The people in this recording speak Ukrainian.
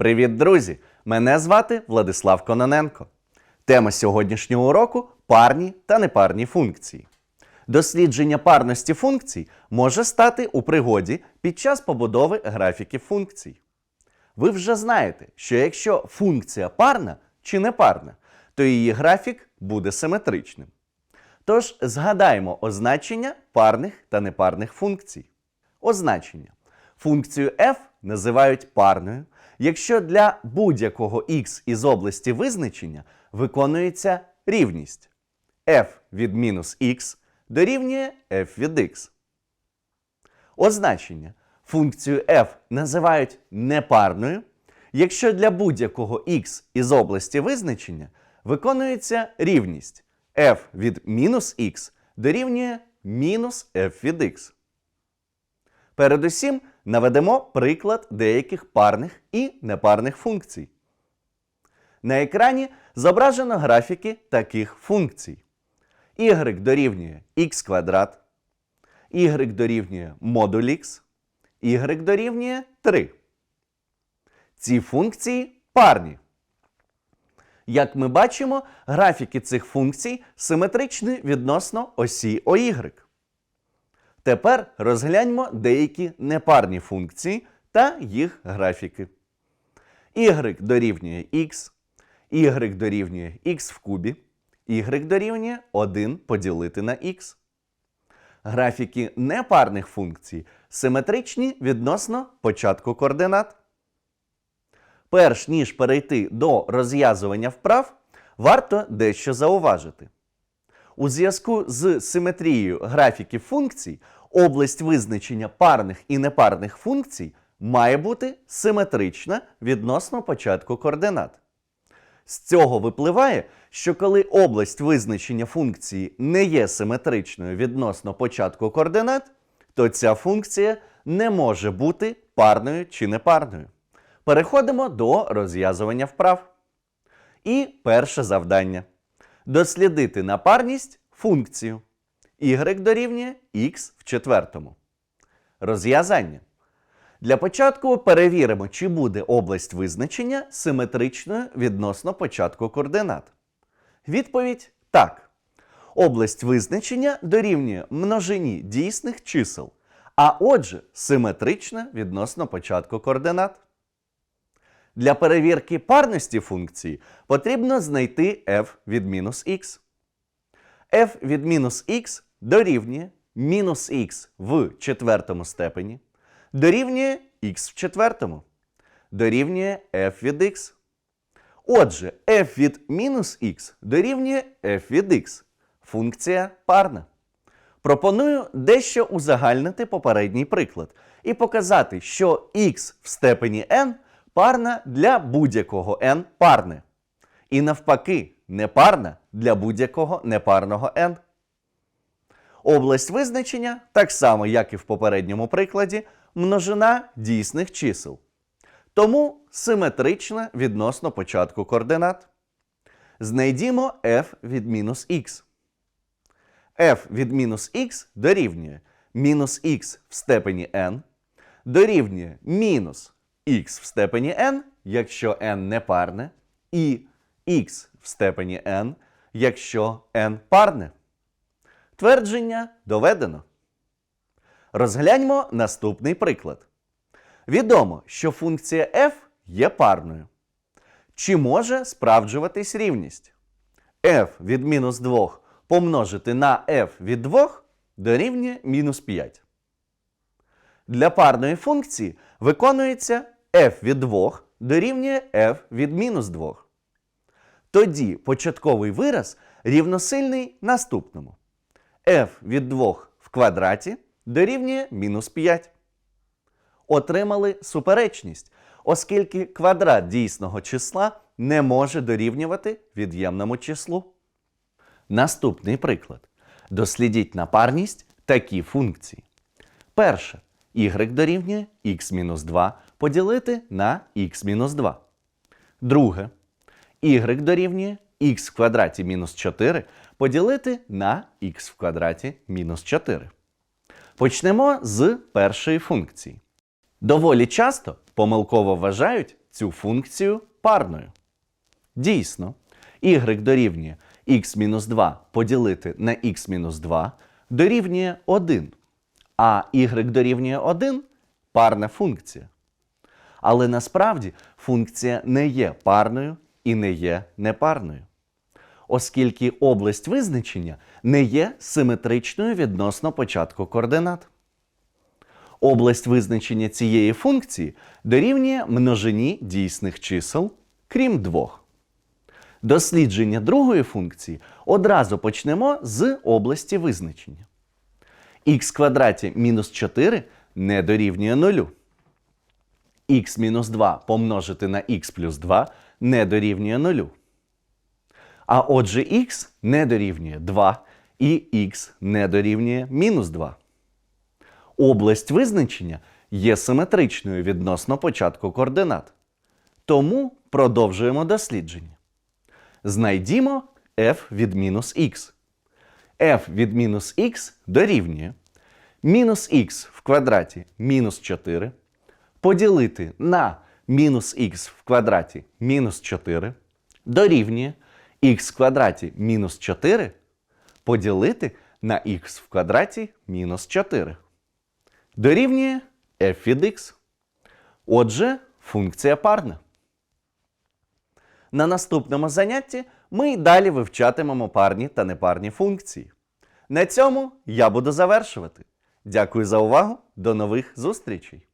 Привіт, друзі! Мене звати Владислав Кононенко. Тема сьогоднішнього уроку парні та непарні функції. Дослідження парності функцій може стати у пригоді під час побудови графіків функцій. Ви вже знаєте, що якщо функція парна чи непарна, то її графік буде симетричним. Тож згадаємо означення парних та непарних функцій. Означення. Функцію f називають парною, якщо для будь-якого x із області визначення виконується рівність f від мінус x дорівнює f від x. Означення. Функцію f називають непарною, якщо для будь-якого x із області визначення виконується рівність f від мінус x дорівнює мінус f від x. Передусім наведемо приклад деяких парних і непарних функцій. На екрані зображено графіки таких функцій. y дорівнює x квадрат, y дорівнює модуль x, y дорівнює 3. Ці функції парні. Як ми бачимо, графіки цих функцій симетричні відносно осі OY. Тепер розгляньмо деякі непарні функції та їх графіки. y дорівнює x, y дорівнює x в кубі, y дорівнює 1 поділити на x. Графіки непарних функцій симетричні відносно початку координат. Перш ніж перейти до розв'язування вправ, варто дещо зауважити. У зв'язку з симетрією графіків функцій, область визначення парних і непарних функцій має бути симетрична відносно початку координат. З цього випливає, що коли область визначення функції не є симетричною відносно початку координат, то ця функція не може бути парною чи непарною. Переходимо до розв'язування вправ. І перше завдання дослідити напарність функцію y дорівнює x в четвертому. Розв'язання. Для початку перевіримо, чи буде область визначення симетричною відносно початку координат. Відповідь так. Область визначення дорівнює множині дійсних чисел, а отже, симетрична відносно початку координат. Для перевірки парності функції потрібно знайти f від мінус х. f від мінус х дорівнює мінус х в четвертому степені, дорівнює х в четвертому, дорівнює f від x. Отже, f від мінус х дорівнює f від x. Функція парна. Пропоную дещо узагальнити попередній приклад і показати, що х в степені n парна для будь-якого n парне. І навпаки, непарна для будь-якого непарного n. Область визначення, так само як і в попередньому прикладі, множина дійсних чисел. Тому симетрична відносно початку координат. Знайдімо f від мінус х. f від мінус х дорівнює мінус х в степені n, дорівнює мінус х в степені n, якщо n непарне, і х в степені n, якщо n парне. Твердження доведено. Розгляньмо наступний приклад. Відомо, що функція f є парною. Чи може справджуватись рівність? f від мінус 2 помножити на f від 2 дорівнює мінус 5. Для парної функції виконується f від 2 дорівнює f від мінус 2. Тоді початковий вираз рівносильний наступному. f від 2 в квадраті дорівнює мінус 5. Отримали суперечність, оскільки квадрат дійсного числа не може дорівнювати від'ємному числу. Наступний приклад. Дослідіть напарність такі функції. Перше. y дорівнює x-2 поділити на x-2. Друге. y дорівнює x в квадраті мінус 4 поділити на x в квадраті мінус 4. Почнемо з першої функції. Доволі часто помилково вважають цю функцію парною. Дійсно, y дорівнює x-2 поділити на x-2 дорівнює 1, а y дорівнює 1 парна функція. Але насправді функція не є парною і не є непарною, оскільки область визначення не є симетричною відносно початку координат. Область визначення цієї функції дорівнює множині дійсних чисел, крім двох. Дослідження другої функції одразу почнемо з області визначення. х квадраті мінус 4 не дорівнює 0. Х мінус 2 помножити на х плюс 2 не дорівнює 0. А отже х не дорівнює 2 і х не дорівнює мінус 2. Область визначення є симетричною відносно початку координат. Тому продовжуємо дослідження. Знайдімо f від мінус х. f від мінус х дорівнює мінус х в квадраті мінус 4 поділити на мінус х в квадраті мінус 4 дорівнює х в квадраті мінус 4 поділити на х в квадраті мінус 4 дорівнює f від x. Отже, функція парна. На наступному занятті ми й далі вивчатимемо парні та непарні функції. На цьому я буду завершувати. Дякую за увагу. До нових зустрічей!